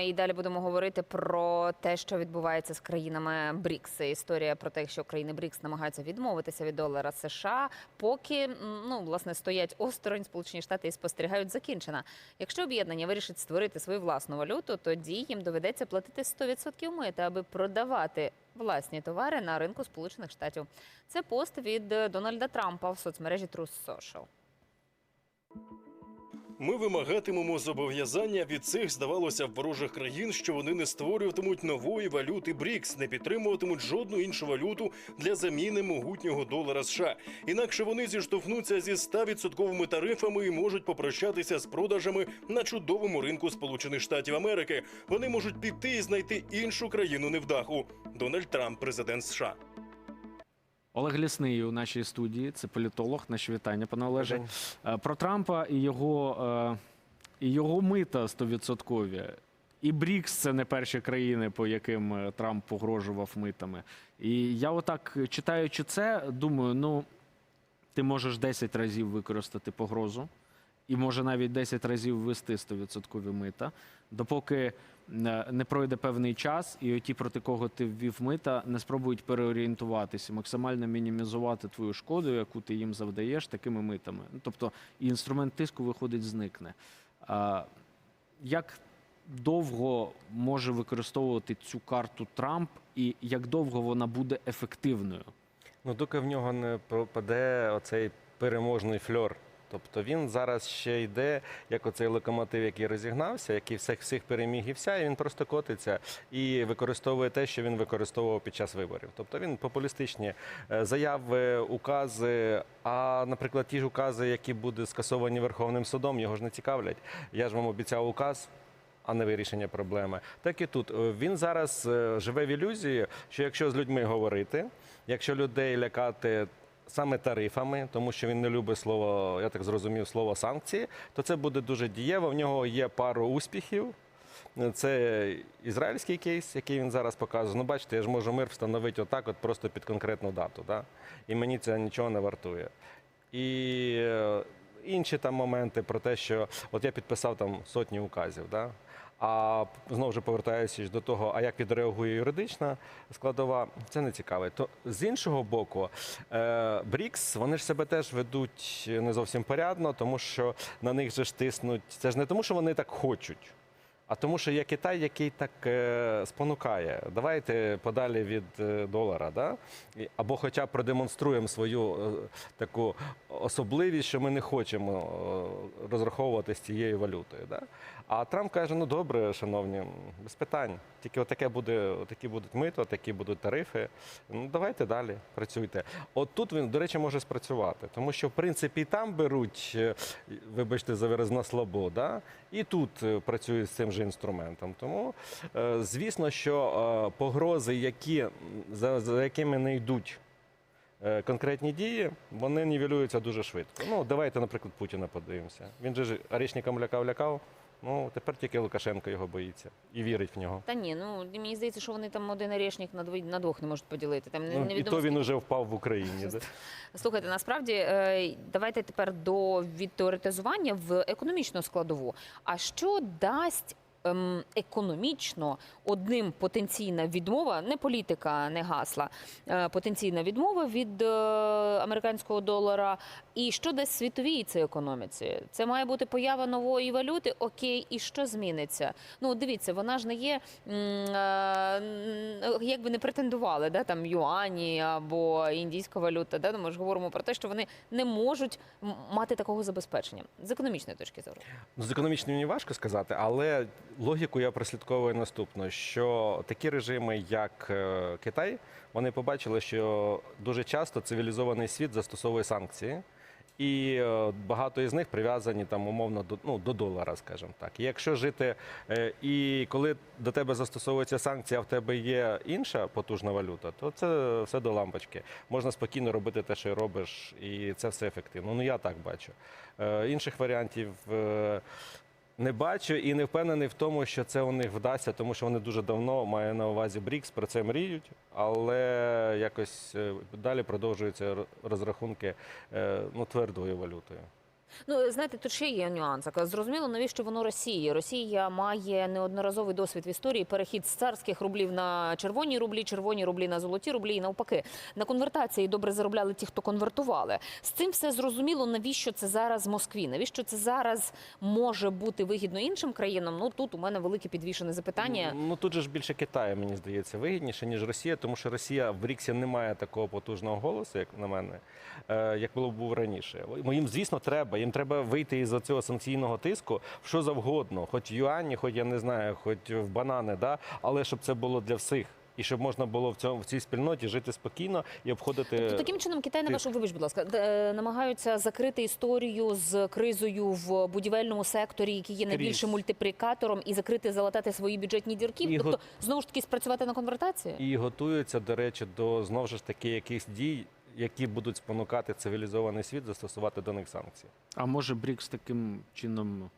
І далі будемо говорити про те, що відбувається з країнами БРІКС. Історія про те, що країни БРІКС намагаються відмовитися від долара США, поки ну власне стоять осторонь Сполучені Штати і спостерігають закінчена. Якщо об'єднання вирішить створити свою власну валюту, тоді їм доведеться платити 100% мита, аби продавати власні товари на ринку Сполучених Штатів. Це пост від Дональда Трампа в соцмережі Truth Social. Ми вимагатимемо зобов'язання від цих, здавалося, ворожих країн, що вони не створюватимуть нової валюти БРІКС, не підтримуватимуть жодну іншу валюту для заміни могутнього долара США. Інакше вони зіштовхнуться зі 100% тарифами і можуть попрощатися з продажами на чудовому ринку Сполучених Штатів Америки. Вони можуть піти і знайти іншу країну невдаху. Дональд Трамп, президент США. Олег Лісний у нашій студії, це політолог. Наші вітання, пане Олеже. Е, Про Трампа і його, е, і його мита 100%. І БРІКС це не перші країни, по яким е, Трамп погрожував митами. І я отак, читаючи це, думаю, ну ти можеш 10 разів використати погрозу, і може навіть 10 разів ввести 100% мита, допоки не пройде певний час, і оті, проти кого ти ввів мита, не спробують переорієнтуватися, максимально мінімізувати твою шкоду, яку ти їм завдаєш такими митами. Ну, тобто і інструмент тиску виходить, зникне. Як довго може використовувати цю карту Трамп, і як довго вона буде ефективною? Ну, доки в нього не пропаде оцей переможний фльор. Тобто він зараз ще йде, як оцей локомотив, який розігнався, який всіх всіх переміг і вся, і він просто котиться і використовує те, що він використовував під час виборів. Тобто він популістичні е, заяви, укази. А, наприклад, ті ж укази, які будуть скасовані Верховним судом, його ж не цікавлять. Я ж вам обіцяв указ. А не вирішення проблеми. Так і тут Е, він зараз е, живе в ілюзії, що якщо з людьми говорити, якщо людей лякати саме тарифами, тому що він не любить слово, я так зрозумів, слово санкції, то це буде дуже дієво. В нього є пару успіхів. Це ізраїльський кейс, який він зараз показує. Ну, бачите, я ж можу мир встановити отак, от просто під конкретну дату. Да? І мені це нічого не вартує. І е, інші там моменти про те, що от я підписав там сотні указів. Да? А знову ж повертаючись до того, а як відреагує юридична складова, це не цікаве. То з іншого боку, е, БРІКС вони ж себе теж ведуть не зовсім порядно, тому що на них же ж тиснуть. Це ж не тому, що вони так хочуть. А тому, що є Китай, який так е, спонукає. Давайте подалі від е, долара, да? Або хоча б продемонструємо свою е, таку особливість, що ми не хочемо е, розраховувати з цією валютою. Да? А Трамп каже: ну добре, шановні, без питань. Тільки отаке буде, такі будуть мито, такі будуть тарифи. Ну давайте далі працюйте. От тут він, до речі, може спрацювати, тому що в принципі і там беруть, е, вибачте, за виразна свобода, і тут е, працюють з цим же інструментом. Тому, е, звісно, що е, погрози, які за, за якими не йдуть. е, Конкретні дії вони нівелюються дуже швидко. Ну давайте, наприклад, Путіна подивимося. Він же ж Арішникам лякав-лякав. Ну тепер тільки Лукашенко його боїться і вірить в нього. Та ні, ну мені здається, що вони там один орешник на двох, на двох не можуть поділити. Там Ну, і то він уже впав в Україні. Да? Слухайте, насправді давайте тепер до відтеоретизування в економічну складову. А що дасть економічно одним потенційна відмова, не політика, не гасла, е, потенційна відмова від е, американського долара? І що дасть світовій цій економіці? Це має бути поява нової валюти. Окей, і що зміниться? Ну дивіться, вона ж не є е, як би не претендували, да там юані або індійська валюта. Да? Ну, ми ж говоримо про те, що вони не можуть мати такого забезпечення з економічної точки зору. Ну, з економічним мені важко сказати, але логіку я прослідковую наступно: що такі режими, як е, Китай, вони побачили, що дуже часто цивілізований світ застосовує санкції. І е, багато із них прив'язані там умовно до ну до долара, скажімо так. І якщо жити, е, і коли до тебе застосовується санкція, а в тебе є інша потужна валюта, то це все до лампочки. Можна спокійно робити те, що робиш, і це все ефективно. Ну я так бачу. Інших варіантів. Не бачу і не впевнений в тому, що це у них вдасться, тому що вони дуже давно маю на увазі БРІКС, про це мріють, але якось е, далі продовжуються розрахунки е, ну, твердою валютою. Ну, знаєте, тут ще є нюанс. Зрозуміло, навіщо воно Росії? Росія має неодноразовий досвід в історії перехід з царських рублів на червоні рублі, червоні рублі на золоті рублі і навпаки. На конвертації добре заробляли ті, хто конвертували. З цим все зрозуміло, навіщо це зараз Москві? Навіщо це зараз може бути вигідно іншим країнам? Ну тут у мене велике підвішене запитання. Ну тут же ж більше Китаю, мені здається, вигідніше, ніж Росія, тому що Росія в БРІКСі не має такого потужного голосу, як на мене, е, як було був раніше. Мо- Їм, звісно, треба. Їм треба вийти із цього санкційного тиску в що завгодно, хоч в юані, хоч я не знаю, хоч в банани, да? але щоб це було для всіх. І щоб можна було в цьому в цій спільноті жити спокійно і обходити Тобто таким чином Китай на вашу вибач, будь ласка, е, намагаються закрити історію з кризою в будівельному секторі, який є найбільшим мультиплікатором, і закрити залатати свої бюджетні дірки. І Тобто го- знову ж таки спрацювати на конвертації. і готуються, до речі, до знову ж таки якихось дій, які будуть спонукати цивілізований світ застосувати до них санкції. А може БРІКС таким чином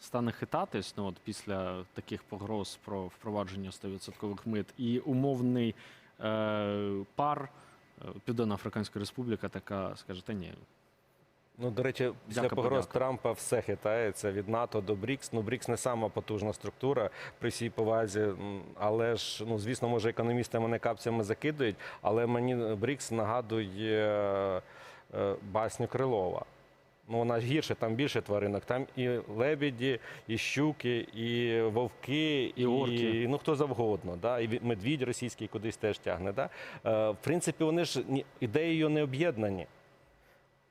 стане хитатись ну, от після таких погроз про впровадження 100% мит і умовний е, пар е, Південно-Африканська Республіка така скаже, та ні, Ну, до речі, після Дяка погроз подяка. Трампа все хитається від НАТО до БРІКС. Ну, БРІКС не сама потужна структура при всій повазі. Але ж, ну, звісно, може, економісти мене капцями закидують, але мені БРІКС нагадує е, басню Крилова. Ну, вона ж гірше, там більше тваринок. Там і лебеді, і щуки, і вовки, І орки. І, ну хто завгодно. Да? І ві- медвідь російський кудись теж тягне. Да? Е, в принципі, вони ж ідеєю не об'єднані.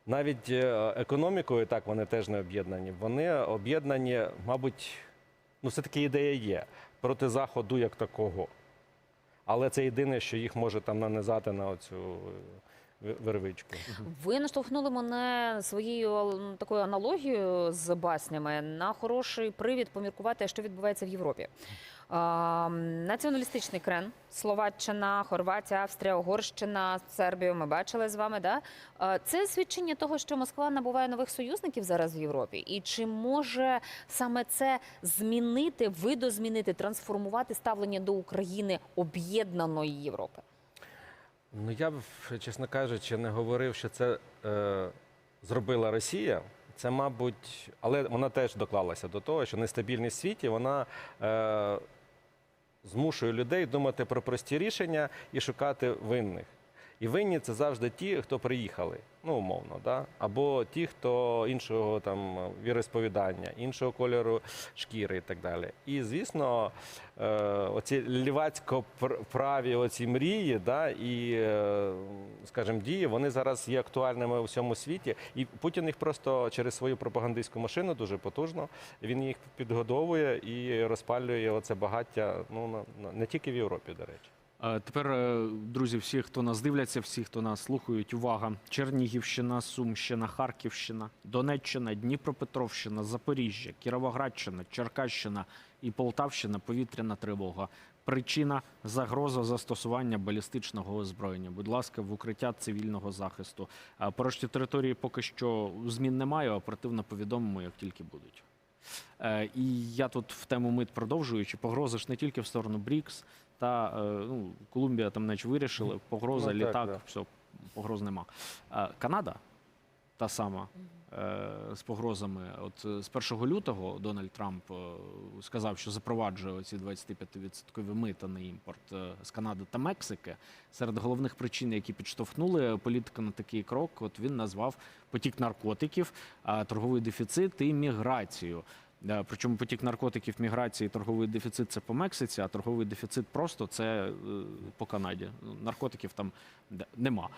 Навіть е, економікою так вони теж не об'єднані. Вони об'єднані, мабуть, ну все-таки ідея є проти Заходу як такого. Але це єдине, що їх може там нанизати на оцю вервичку. Ви наштовхнули мене своєю такою аналогією з баснями на хороший привід поміркувати, що відбувається в Європі. А, націоналістичний крен, Словаччина, Хорватія, Австрія, Угорщина, Сербію. Ми бачили з вами. Да? А, Це свідчення того, що Москва набуває нових союзників зараз в Європі. І чи може саме це змінити, видозмінити, трансформувати ставлення до України об'єднаної Європи? Ну я б, чесно кажучи, не говорив, що це е, зробила Росія. Це, мабуть, але вона теж доклалася до того, що нестабільність в світі вона е, змушує людей думати про прості рішення і шукати винних. І винні це завжди ті, хто приїхали, ну умовно, да? або ті, хто іншого там віросповідання, іншого кольору шкіри і так далі. І звісно, е, оці лівацько-праві оці мрії, да, і, е, скажімо, дії, вони зараз є актуальними у всьому світі. І Путін їх просто через свою пропагандистську машину дуже потужно. Він їх підгодовує і розпалює оце багаття. Ну не тільки в Європі, до речі. Е, Тепер, е, друзі, всі, хто нас дивляться, всі, хто нас слухають, увага! Чернігівщина, Сумщина, Харківщина, Донеччина, Дніпропетровщина, Запоріжжя, Кіровоградщина, Черкащина і Полтавщина повітряна тривога. Причина загроза застосування балістичного озброєння. Будь ласка, в укриття цивільного захисту. А По решті території поки що змін немає. Оперативно повідомимо, як тільки будуть. Е, І я тут в тему мит продовжуючи, погрози ж не тільки в сторону БРІКС, та е, ну, Колумбія там наче вирішили, погроза, Ну, так, літак, да. все, погроз нема. Е, Канада та сама е, з погрозами. От з 1 лютого Дональд Трамп сказав, що запроваджує ці 25% мита на імпорт з Канади та Мексики. Серед головних причин, які підштовхнули політика на такий крок, от він назвав потік наркотиків, торговий дефіцит і міграцію. Причому потік наркотиків, міграції, торговий дефіцит це по Мексиці, а торговий дефіцит просто це е, по Канаді. Ну, Наркотиків там нема.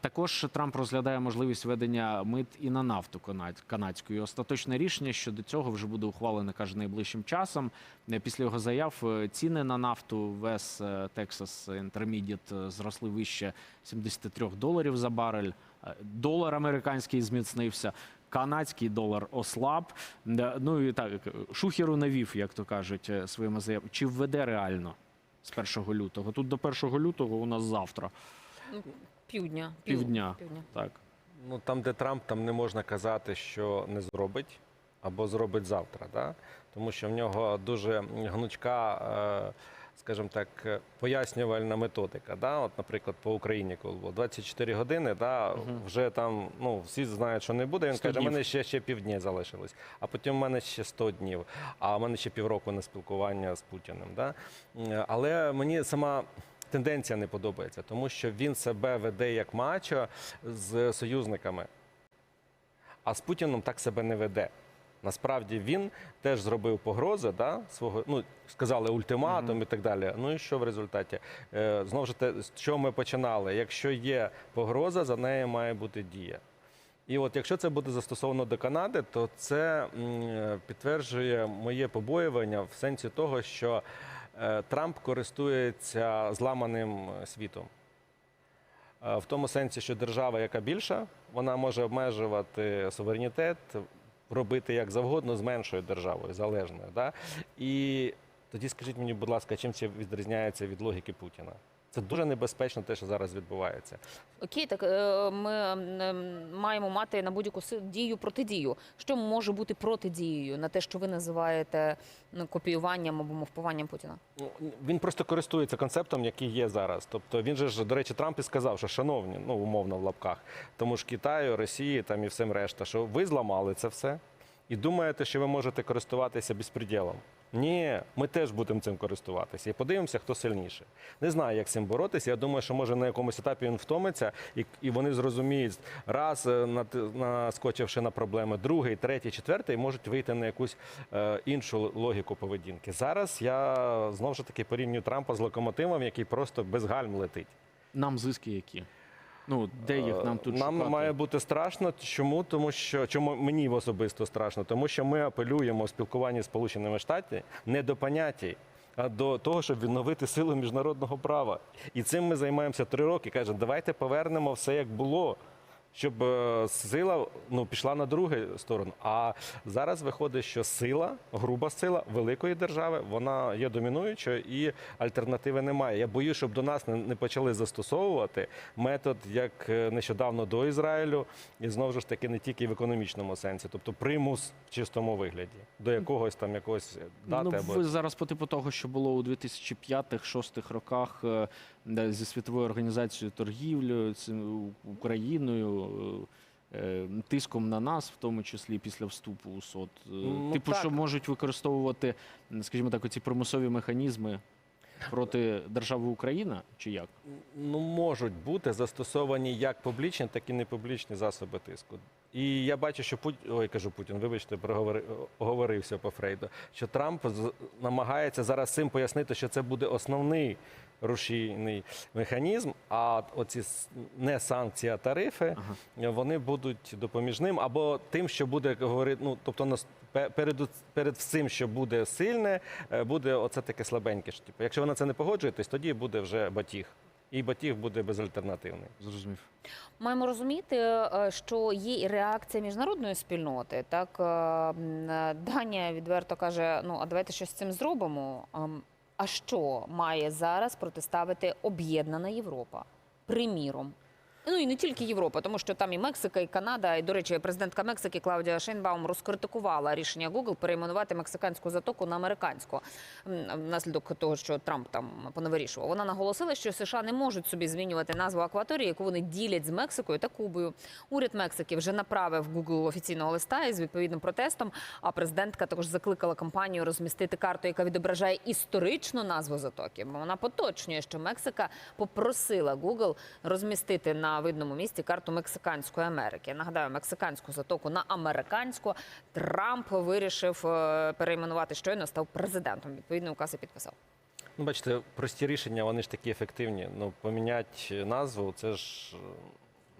Також Трамп розглядає можливість введення мит і на нафту канад- канадську. І остаточне рішення щодо цього вже буде ухвалене, каже, найближчим часом. Е, Після його заяв е, ціни на нафту Вес Intermediate е, зросли вище 73 доларів за барель. Долар американський зміцнився. Канадський долар ослаб. Е, Ну і так шухеру навів, як то кажуть, е, своїми заявами. Чи введе реально з 1 лютого? Тут до 1 лютого у нас завтра. Півдня. Півдня. Півдня. Так. Ну там, де Трамп, там не можна казати, що не зробить або зробить завтра, да? тому що в нього дуже гнучка е, скажімо так, е, пояснювальна методика. Да? От, наприклад, по Україні, коли було 24 години, да, вже там ну, всі знають, що не буде. Він каже, у мене ще, ще півдні залишилось, а потім в мене ще 100 днів, а в мене ще півроку на спілкування з Путіним. Да? Але мені сама. Тенденція не подобається, тому що він себе веде як мачо з союзниками. А з Путіном так себе не веде. Насправді він теж зробив погрози, да, свого, ну, сказали ультиматум і так далі. Ну і що в результаті? Е, знову ж те, з чого ми починали? Якщо є погроза, за нею має бути дія. І от якщо це буде застосовано до Канади, то це м, підтверджує моє побоювання в сенсі того, що е, Трамп користується зламаним е, світом. Е, В тому сенсі, що держава, яка більша, вона може обмежувати суверенітет, робити як завгодно з меншою державою, залежною. Да? І тоді скажіть мені, будь ласка, чим це відрізняється від логіки Путіна? Це дуже небезпечно, те, що зараз відбувається. Окей, так е, ми ем, маємо мати на будь-яку дію протидію. Що може бути протидією на те, що ви називаєте ну, копіюванням або мовпуванням Путіна? Ну, Він просто користується концептом, який є зараз. Тобто він же ж, до речі, Трамп і сказав, що шановні, ну умовно в лапках, тому ж Китаю, Росії там і всім решта, що ви зламали це все і думаєте, що ви можете користуватися безпреділом. Ні, ми теж будемо цим користуватися і подивимося, хто сильніше. Не знаю, як з цим боротися. Я думаю, що може на якомусь етапі він втомиться, і, і вони зрозуміють, раз е, наскочивши на проблеми, другий, третій, четвертий, можуть вийти на якусь е, іншу логіку поведінки. Зараз я знову ж таки порівнюю Трампа з локомотивом, який просто без гальм летить. Нам зиски які? Ну, де їх нам тут Нам шукати? має бути страшно. Чому? Тому що чому мені особисто страшно? Тому що ми апелюємо в спілкуванні з Сполученими Штатами не до понятій. А до того, щоб відновити силу міжнародного права, і цим ми займаємося три роки. Кажемо, давайте повернемо все як було, щоб е, сила ну пішла на другу сторону. А зараз виходить, що сила, груба сила великої держави, вона є домінуючою і альтернативи немає. Я боюсь, щоб до нас не, почали застосовувати метод, як е, нещодавно до Ізраїлю, і знову ж таки не тільки в економічному сенсі, тобто примус в чистому вигляді до якогось там якогось дати Ну, або ви зараз по типу того, що було у 2005-2006 роках е, зі світовою організацією торгівлі, цим, Україною, е, е, тиском на нас, в тому числі після вступу у СОТ. Е, Ну, типу, так. що можуть використовувати, скажімо так, оці примусові механізми проти держави Україна, чи як? ну, можуть бути застосовані як публічні, так і непублічні засоби тиску. І я бачу, що Путін, ой, кажу Путін, вибачте, проговори- оговорився по Фрейду, що Трамп намагається зараз цим пояснити, що це буде основний рушійний механізм, а оці не санкції, а тарифи, вони будуть допоміжним або тим, що буде говорити, ну тобто нас перед, перед всім, що буде сильне, е, буде оце таке слабеньке. Що, типу, якщо ви на це не погоджуєтесь, тоді буде вже батіг. І батіг буде безальтернативний. Зрозумів. Маємо розуміти, е, що є і реакція міжнародної спільноти. Так е, Данія відверто каже: ну а давайте щось з цим зробимо. А що має зараз протиставити об'єднана Європа? Приміром. Ну і не тільки Європа, тому що там і Мексика, і Канада. І, до речі, президентка Мексики Клаудія Шейнбаум розкритикувала рішення Google перейменувати мексиканську затоку на американську внаслідок того, що Трамп там поневирішував. Вона наголосила, що США не можуть собі змінювати назву акваторії, яку вони ділять з Мексикою та Кубою. Уряд Мексики вже направив Google офіційного листа із відповідним протестом. А президентка також закликала компанію розмістити карту, яка відображає історичну назву затоки. Вона поточнює, що Мексика попросила Google розмістити на видному місці карту Мексиканської Америки. Нагадаю, мексиканську затоку на американську. Трамп вирішив е, перейменувати щойно став президентом. Відповідний указ і підписав. Ну, бачите, прості рішення, вони ж такі ефективні. Ну, поміняти назву, це ж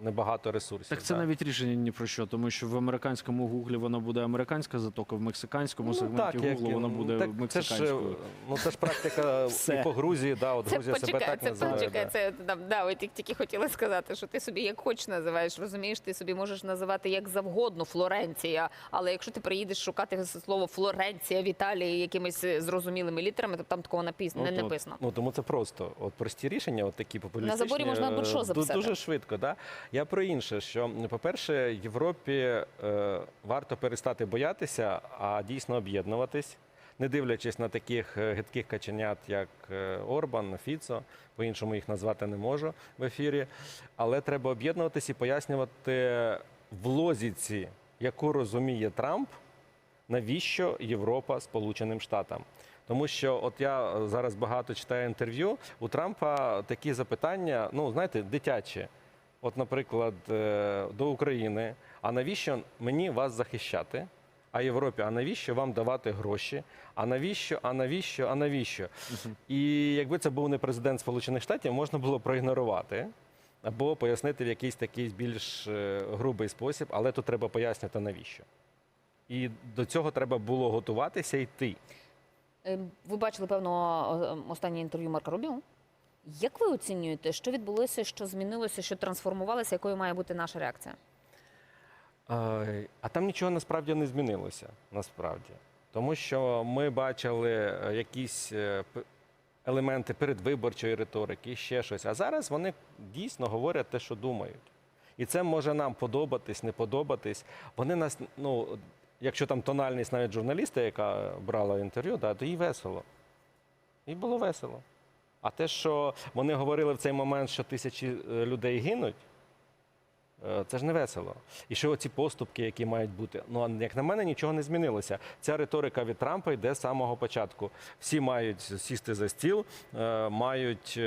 небагато ресурсів. Так це да. навіть рішення ні про що, тому що в американському гуглі вона буде американська затока, в мексиканському сегменті як гуглу вона буде так це ж, е, мексиканською. ну це ж практика і по Грузії, да, от Це Грузія себе почекай, так це називає. почекай. да. Це да, да, ви тільки, тільки хотіли сказати, що ти собі як хоч називаєш. Розумієш, ти собі можеш називати як завгодно Флоренція. Але якщо ти приїдеш шукати слово Флоренція в Італії якимись е, зрозумілими літерами, то там такого написано не Ну, то- написано. Ну тому це просто от прості рішення, от такі популістичні. заборі можна е, будь-що записати. Дуже швидко. Да? Я про інше, що по-перше, Європі е, варто перестати боятися, а дійсно об'єднуватись. не дивлячись на таких е, гидких каченят, як е, Орбан, Фіцо, по-іншому їх назвати не можу в ефірі. Але треба об'єднуватись і пояснювати в лозіці, яку розуміє Трамп, навіщо Європа Сполученим Штатам. Тому що от я зараз багато читаю інтерв'ю. У Трампа такі запитання, ну знаєте, дитячі. От, наприклад, е, до України. А навіщо мені вас захищати? А Європі, а навіщо вам давати гроші? А навіщо? А навіщо? А навіщо? І якби це був не президент Сполучених Штатів, можна було проігнорувати або пояснити в якийсь такий більш е, грубий спосіб, але тут треба пояснити навіщо. І до цього треба було готуватися йти. Е, Ви бачили, певно, останнє інтерв'ю Марка Рубіо. Як ви оцінюєте, що відбулося, що змінилося, що трансформувалося, якою має бути наша реакція? А там нічого насправді не змінилося. Насправді. Тому що ми бачили е, якісь е, елементи передвиборчої риторики, ще щось. А зараз вони дійсно говорять те, що думають. І це може нам подобатись, не подобатись. Вони нас, ну, якщо там тональність навіть журналіста, яка брала інтерв'ю, да, то їй весело. Їй було весело. А те, що вони говорили в цей момент, що тисячі е, людей гинуть, Е, Це ж не весело. І що ці поступки, які мають бути, ну як на мене, нічого не змінилося. Ця риторика від Трампа йде з самого початку. Всі мають сісти за стіл, е, мають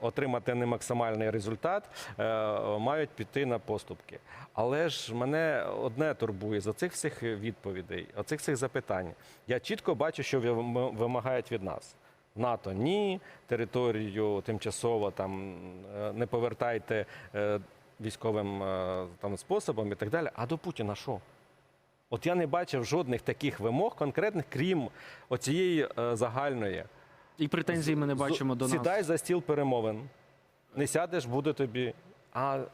отримати не максимальний результат, мають піти на поступки. Але ж мене одне турбує з оцих всіх відповідей, оцих всіх запитань. Я чітко бачу, що вим- вимагають від нас. НАТО ні, територію тимчасово там е, не повертайте е, військовим е, там способом і так далі. А до Путіна що? От я не бачив жодних таких вимог конкретних, крім оцієї загальної. І претензій ми не бачимо до Сідай за стіл перемовин. Не сядеш, буде тобі. А,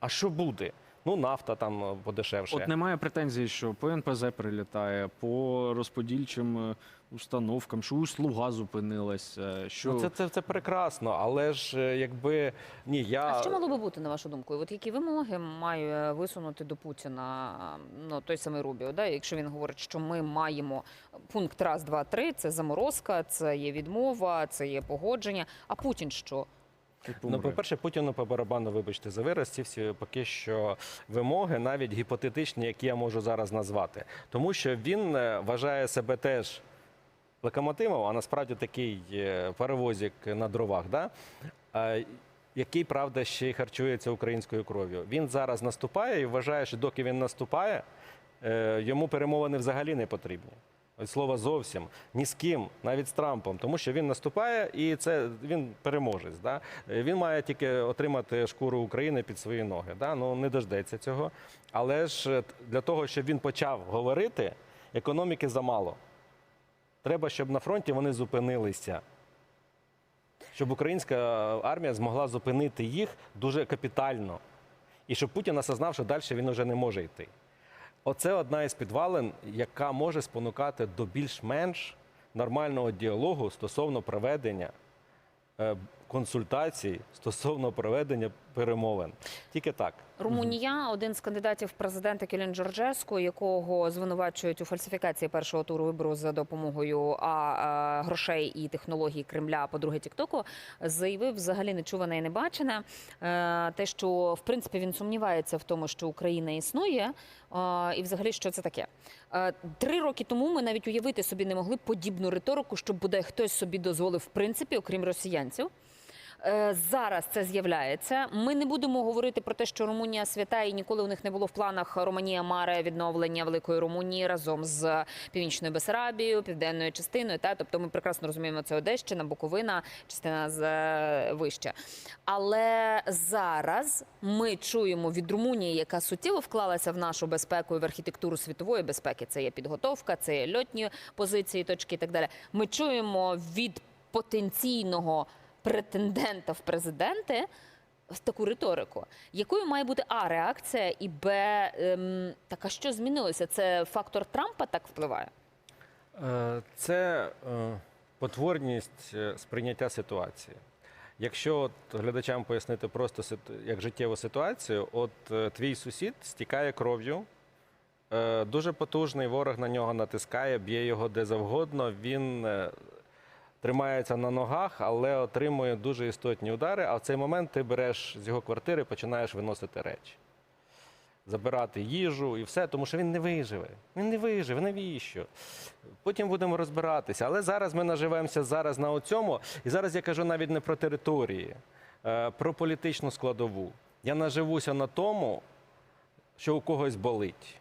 а що буде? Ну, нафта там е, подешевше. От немає претензій, що по НПЗ прилітає, по розподільчим е, установкам, що услуга зупинилася. Що Ну, це, це, це прекрасно, але ж е, якби ні, я А що мало би бути, на вашу думку? От які вимоги має висунути до Путіна ну, той самий Рубіо? Да? Якщо він говорить, що ми маємо пункт раз, два, три, це заморозка, це є відмова, це є погодження. А Путін що? Типу, Ну, по-перше, Путіну по барабану, вибачте за вираз, ці всі поки що вимоги, навіть гіпотетичні, які я можу зараз назвати. Тому що він е, вважає себе теж локомотивом, а насправді такий е, паровозик на дровах, да? який, правда, ще й харчується українською кров'ю. Він зараз наступає і вважає, що доки він наступає, е, йому перемовини взагалі не потрібні. От слова зовсім ні з ким, навіть з Трампом, тому що він наступає і це він переможець. Да? Е, Він має тільки отримати шкуру України під свої ноги. Да? Ну не дождеться цього. Але ж е, для того, щоб він почав говорити, економіки замало. Треба, щоб на фронті вони зупинилися. Щоб українська армія змогла зупинити їх дуже капітально. І щоб Путін осознав, що далі він вже не може йти. Оце одна із підвалин, яка може спонукати до більш-менш нормального діалогу стосовно проведення е, консультацій, стосовно проведення перемовин. Тільки так. Румунія один з кандидатів в президенти Кілін Джорджеску, якого звинувачують у фальсифікації першого туру вибору за допомогою а, грошей і технологій Кремля. По-друге, Тіктоку, заявив взагалі нечуване і небачене. Е, те, що в принципі він сумнівається в тому, що Україна існує, е, і взагалі що це таке. Е, Три роки тому ми навіть уявити собі не могли подібну риторику, щоб буде хтось собі дозволив в принципі, окрім росіянців. Е, Зараз це з'являється. Ми не будемо говорити про те, що Румунія свята і ніколи у них не було в планах Романія Маре відновлення великої Румунії разом з північною Бесарабією, південною частиною. Та тобто ми прекрасно розуміємо, це Одещина, Буковина, частина з е, вище. Але зараз ми чуємо від Румунії, яка суттєво вклалася в нашу безпеку і в архітектуру світової безпеки. Це є підготовка, це є льотні позиції, точки і так далі. Ми чуємо від потенційного претендента в президенти таку риторику. Якою має бути А реакція і Б ем, так, а що змінилося? Це фактор Трампа так впливає? Е, Це е, потворність е, сприйняття ситуації. Якщо от глядачам пояснити просто як життєву ситуацію, от твій сусід стікає кров'ю Дуже потужний, ворог на нього натискає, б'є його де завгодно. Він тримається на ногах, але отримує дуже істотні удари. А в цей момент ти береш з його квартири, починаєш виносити речі. Забирати їжу і все, тому що він не виживе. Він не виживе, навіщо? Потім будемо розбиратися. Але зараз ми наживаємося зараз на цьому. І зараз я кажу навіть не про території, е, про політичну складову. Я наживуся на тому, що у когось болить.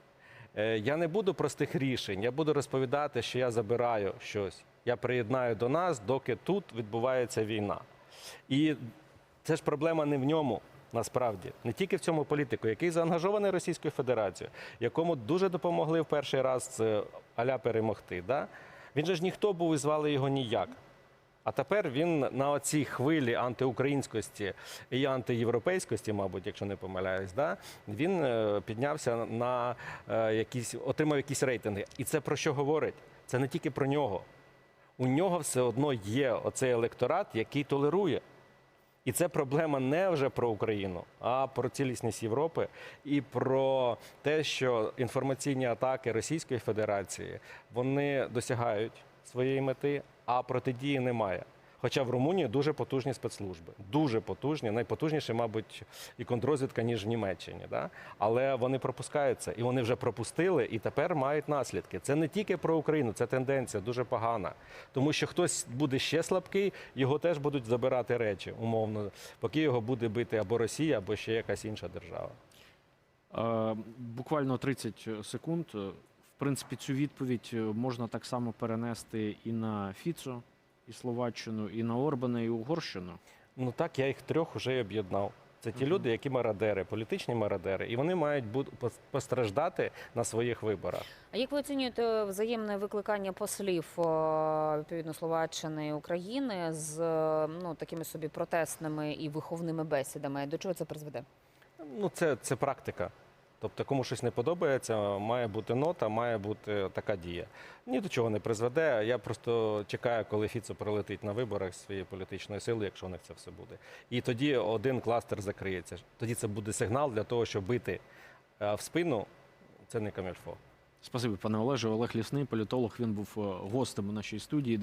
Е, Я не буду простих рішень, я буду розповідати, що я забираю щось. Я приєднаю до нас, доки тут відбувається війна. І це ж проблема не в ньому. Насправді не тільки в цьому політику, який заангажований Російською Федерацією, якому дуже допомогли в перший раз е, аля перемогти. Да? Він же ж ніхто був і звали його ніяк. А тепер він на оцій хвилі антиукраїнськості і антиєвропейськості, мабуть, якщо не помиляюсь, да, він е, піднявся на е, якісь, отримав якісь рейтинги. І це про що говорить? Це не тільки про нього. У нього все одно є оцей електорат, який толерує. І це проблема не вже про Україну, а про цілісність Європи і про те, що інформаційні атаки Російської Федерації вони досягають своєї мети, а протидії немає. Хоча в Румунії дуже потужні спецслужби, дуже потужні, найпотужніші, мабуть, і контррозвідка, ніж в Німеччині. Да? Але вони пропускаються, і вони вже пропустили, і тепер мають наслідки. Це не тільки про Україну, це тенденція дуже погана. Тому що хтось буде ще слабкий, його теж будуть забирати речі, умовно, поки його буде бити або Росія, або ще якась інша держава. Е, Буквально 30 секунд. В принципі, цю відповідь е, можна так само перенести і на Фіцо, і Словаччину, і на Орбана, і Угорщину. Ну так, я їх трьох вже й об'єднав. Це ті люди, які мародери, політичні мародери, і вони мають бути постраждати на своїх виборах. А як ви оцінюєте взаємне викликання послів відповідно Словаччини і України з е, ну такими собі протестними і виховними бесідами? До чого це призведе? Ну, це, це практика. Тобто, кому щось не подобається, має бути нота, має бути така дія. Ні до чого не призведе. Я просто чекаю, коли Фіцо прилетить на виборах своєї політичної сили, якщо у них це все буде. І тоді один кластер закриється. Тоді це буде сигнал для того, щоб бити е, в спину. Це не камільфо. Спасибі, пане Олеже. Олег Лісний, політолог. Він був е, гостем у нашій студії.